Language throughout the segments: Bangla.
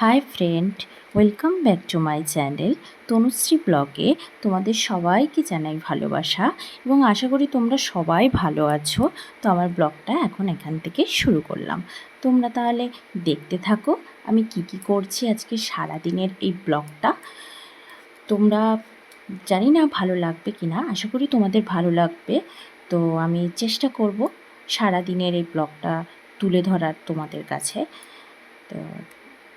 Hi friend welcome back to my channel Tanushree ব্লগে তোমাদের সবাইকে জানাই ভালোবাসা এবং আশা করি তোমরা সবাই ভালো আছো। তো আমার ব্লগটা এখন এখান থেকে শুরু করলাম। তোমরা তাহলে দেখতে থাকো আমি কি কি করছি আজকে সারা দিনের এই ব্লগটা। তোমরা জানি না ভালো লাগবে কি না আশা করি তোমাদের ভালো লাগবে। তো আমি চেষ্টা করব সারা দিনের এই ব্লগটা তুলে ধরার তোমাদের কাছে। তো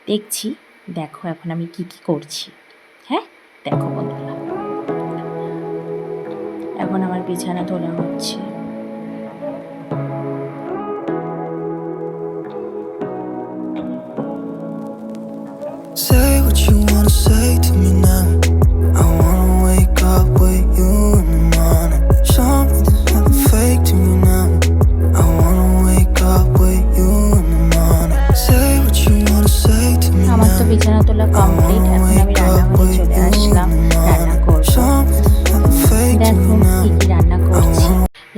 দেখছি, দেখো এখন আমি কি কি করছি। হ্যাঁ? দেখো বন্ধুরা। এখন আমার বিছানা তোলা হচ্ছে। Say what you wanna say to me now. তোলা কমপ্লিট এখন আমি রান্নাঘরে চলে আসলাম, রান্না. করব। দেখো রান্না করছি।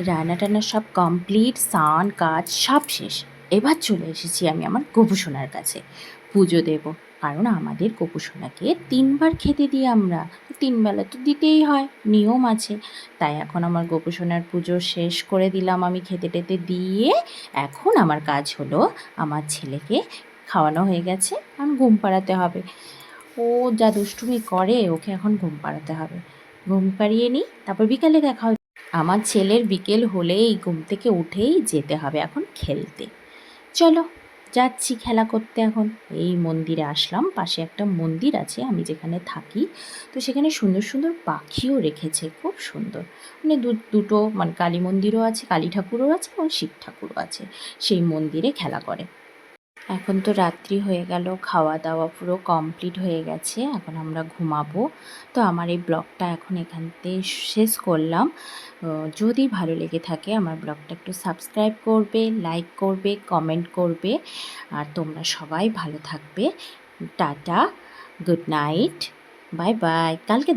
রান্না টান্না সব কমপ্লিট স্নান, কাজ সব শেষ। এবার চলে এসেছি আমি আমার গোপুসোনার কাছে। পুজো দেব, কারণ আমাদের গোপুসোনাকে তিনবার খেতে দিই আমরা। তো তিন বেলা তো দিতেই হয়, নিয়ম আছে। তাই এখন আমার গোপুসোনার পুজো শেষ করে দিলাম আমি খেতে টেতে দিয়ে। এখন আমার কাজ হলো আমার ছেলেকে খাওয়ানো হয়ে গেছে, এখন ঘুম পাড়াতে হবে। ও যা দুষ্টুমি করে, ওকে এখন ঘুম পাড়াতে হবে। ঘুম পাড়িয়ে নিই, তারপর বিকালে দেখা হবে আমার ছেলের বিকেল হলেই ঘুম থেকে উঠেই যেতে হবে এখন খেলতে। চলো, যাচ্ছি খেলা করতে এখন। এই মন্দিরে আসলাম, পাশে একটা মন্দির আছে, আমি যেখানে থাকি, তো সেখানে সুন্দর সুন্দর পাখিও রেখেছে, খুব সুন্দর। মানে দুটো মানে কালী মন্দিরও আছে, কালী ঠাকুরও আছে এবং শিব ঠাকুরও আছে, সেই মন্দিরে খেলা করে। এখন তো রাত্রি হয়ে গেল খাওয়া দাওয়া পুরো কমপ্লিট হয়ে গেছে, এখন আমরা ঘুমাবো। তো আমার এই ব্লগটা এখন এখান থেকে শেষ করলাম। যদি ভালো লেগে থাকে আমার ব্লগটা একটু সাবস্ক্রাইব করবে লাইক করবে কমেন্ট করবে। আর তোমরা সবাই ভালো থাকবে। Tata good night bye bye কালকে